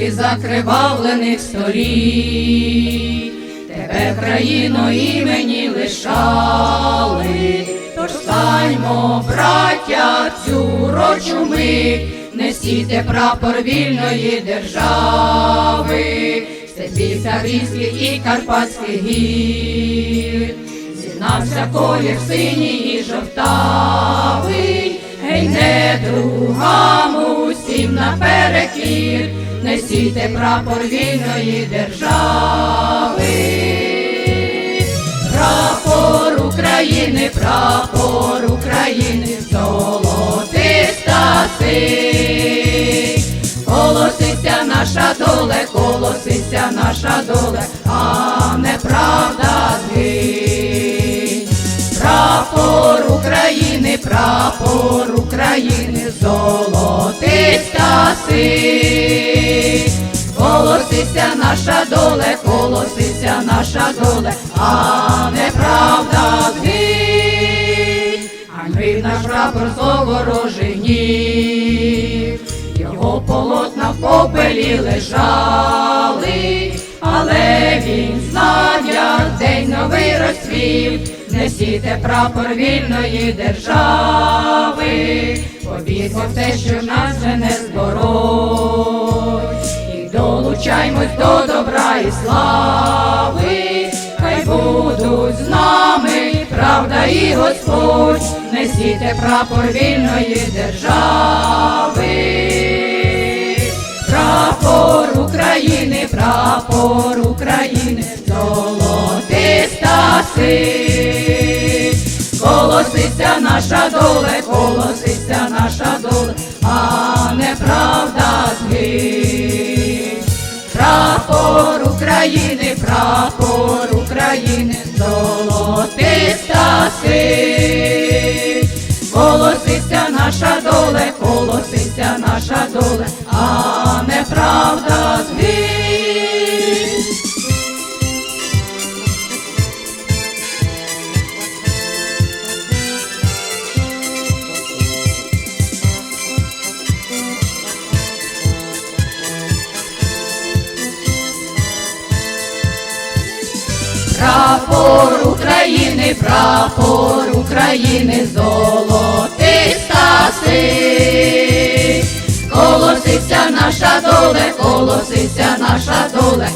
скільки закривавлених сторін, тебе країно імені лишали, тож станьмо, браття, цю рочу мить, несіте прапор вільної держави, степів Таврійських і Карпатських гір. Зігнався колір синій і жовтавий, гей, не другам усім наперекір, несіте прапор вільної держави. Прапор України, прапор України, золотиста синь. Колоситься наша доле, колоситься наша доле, України, прапор України, золотиста синь. Колоситься наша доле, колоситься наша доле, а неправда згинь. Ганьбив наш прапор зоворожий його полотна в попелі лежали, але він знав, як день новий розцвів, несіте прапор вільної держави, повірмо в те, що нас вже не збороть, і долучаймось до добра і слави, хай будуть з нами правда і Господь, несіте прапор вільної держави. Прапор України, прапор України, золотиста синь. Колоситься наша доле, колоситься наша доле, а неправда згинь. Прапор України, прапор України, золотиста синь. Колоситься наша доле, колоситься наша доле, а неправда згинь. України, прапор України, золотиста си Колоситься наша доле, колоситься наша доле,